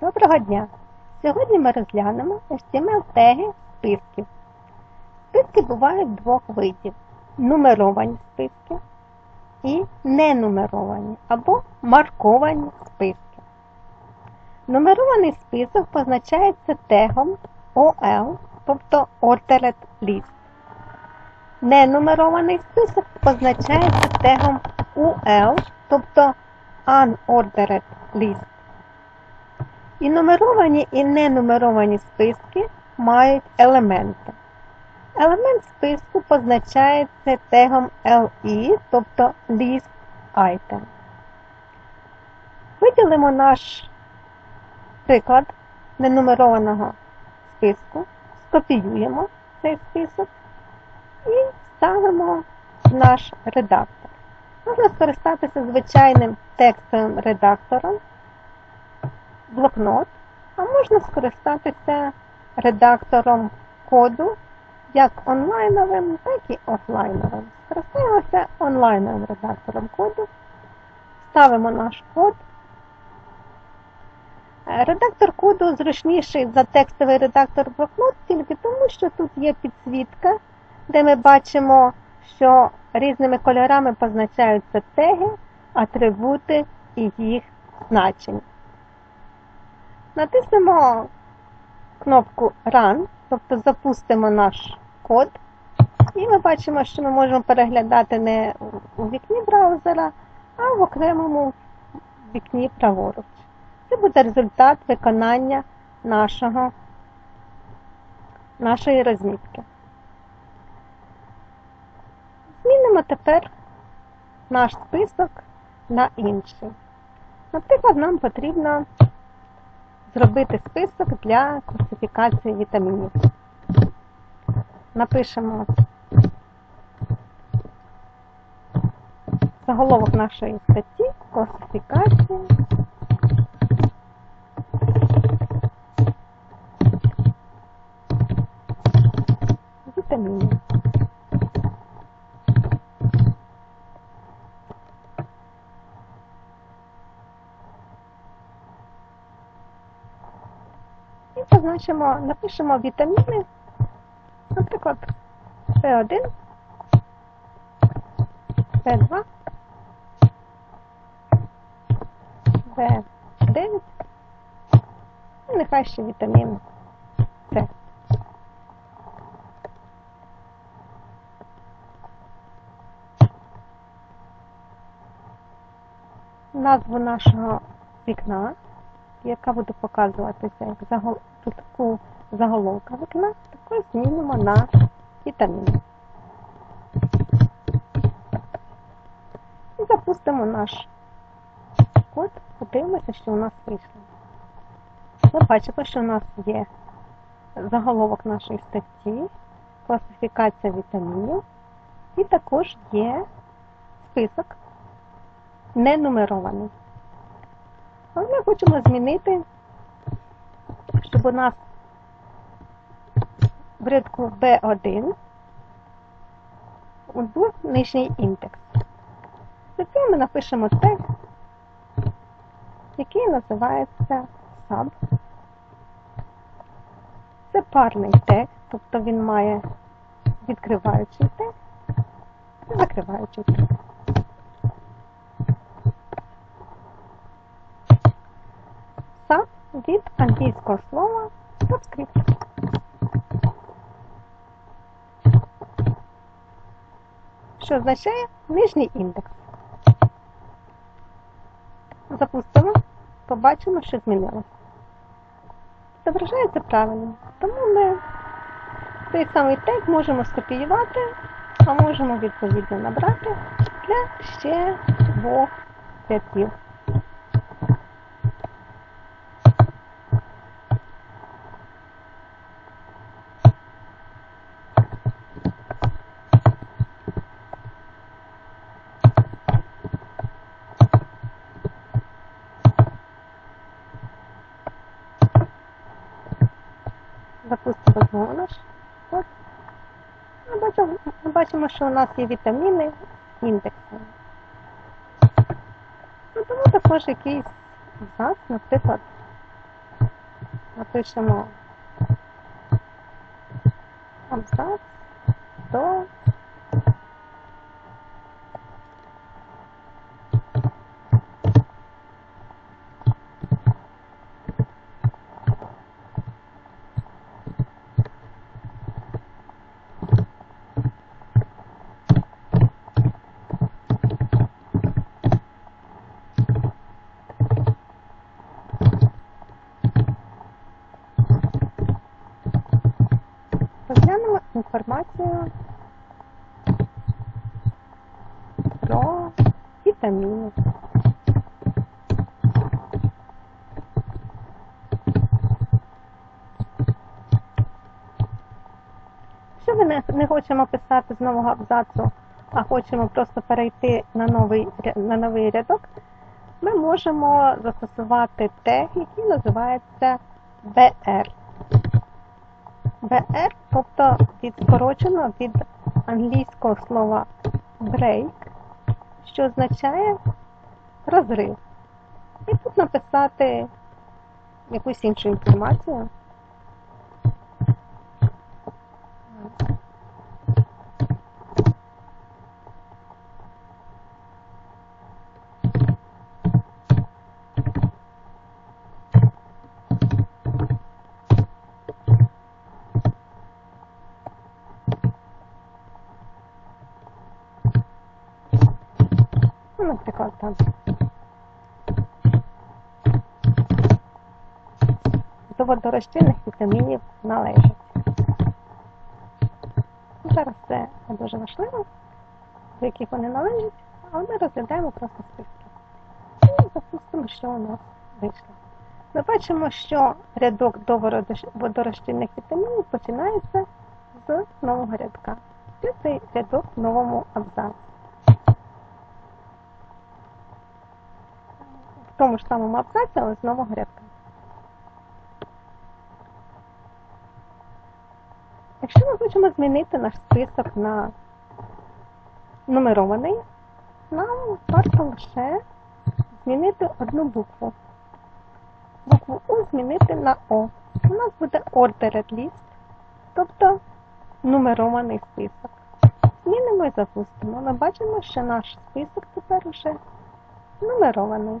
Доброго дня! Сьогодні ми розглянемо HTML теги списків. Списки бувають двох видів: нумеровані списки і ненумеровані або марковані списки. Нумерований список позначається тегом OL, тобто Ordered List. Ненумерований список позначається тегом UL, тобто Unordered List. І нумеровані і ненумеровані списки мають елементи. Елемент списку позначається тегом LE, тобто List Item. Виділимо наш приклад ненумерованого списку, скопіюємо цей список і ставимо в наш редактор. Можна скористатися звичайним текстовим редактором блокнот, а можна скористатися редактором коду як онлайновим, так і офлайновим. Скористаємося онлайновим редактором коду, ставимо наш код. Редактор коду зручніший за текстовий редактор блокнот тільки тому, що тут є підсвітка, де ми бачимо, що різними кольорами позначаються теги, атрибути і їх значення. Натиснемо кнопку Run, тобто запустимо наш код, і ми бачимо, що ми можемо переглядати не у вікні браузера, а в окремому вікні праворуч. Це буде результат виконання нашого, нашої розмітки. Змінимо тепер наш список на інший. Наприклад, нам потрібно зробити список для класифікації вітамінів. Напишемо заголовок нашої статті класифікація. Вітамінів. І позначимо, напишемо вітаміни, наприклад, В1, В2, В9, і нехай ще вітамін С. Назву нашого вікна яка буде показуватися як загол... таку заголовка вікна, також змінимо на вітаміни. І запустимо наш код, подивимося, що у нас вийшло. Ми бачимо, що у нас є заголовок нашої статті, класифікація вітамінів, і також є список ненумерований. Але ми хочемо змінити, щоб у нас в рядку B1 був нижній індекс. Для цього ми напишемо тег, який називається sub. Це парний тег, тобто він має відкриваючий тег і закриваючий тег. Sub від англійського слова subscript. Що означає нижній індекс. Запустимо, побачимо, що змінилося. Зображається правильно, тому ми той самий тег можемо скопіювати, а можемо відповідно набрати для ще двох рядків. Запустимо знову наш код. Ми бачимо, що у нас є вітаміни індекси. Ну, тому також якийсь абзац, наприклад, напишемо абзац до Розглянемо про вітаміни. Якщо ми не, не хочемо писати з нового абзацу, а хочемо просто перейти на новий, на новий рядок, ми можемо застосувати тег, який називається BR. BR, тобто від скорочено від англійського слова break, що означає розрив. І тут написати якусь іншу інформацію. Ну, наприклад, там. До водорозчинних вітамінів належить. Зараз це не дуже важливо, до яких вони належать, але ми розглядаємо просто списки. І запустимо, що у нас вийшло. Ми бачимо, що рядок до водорозч- водорозчинних вітамінів починається з нового рядка. Це цей рядок в новому абзаці. В тому ж самому абзаці, але з нового рядка. Якщо ми хочемо змінити наш список на нумерований, нам варто лише змінити одну букву. Букву У змінити на О. У нас буде ordered list, тобто нумерований список. Змінимо і запустимо. Ми бачимо, що наш список тепер уже нумерований.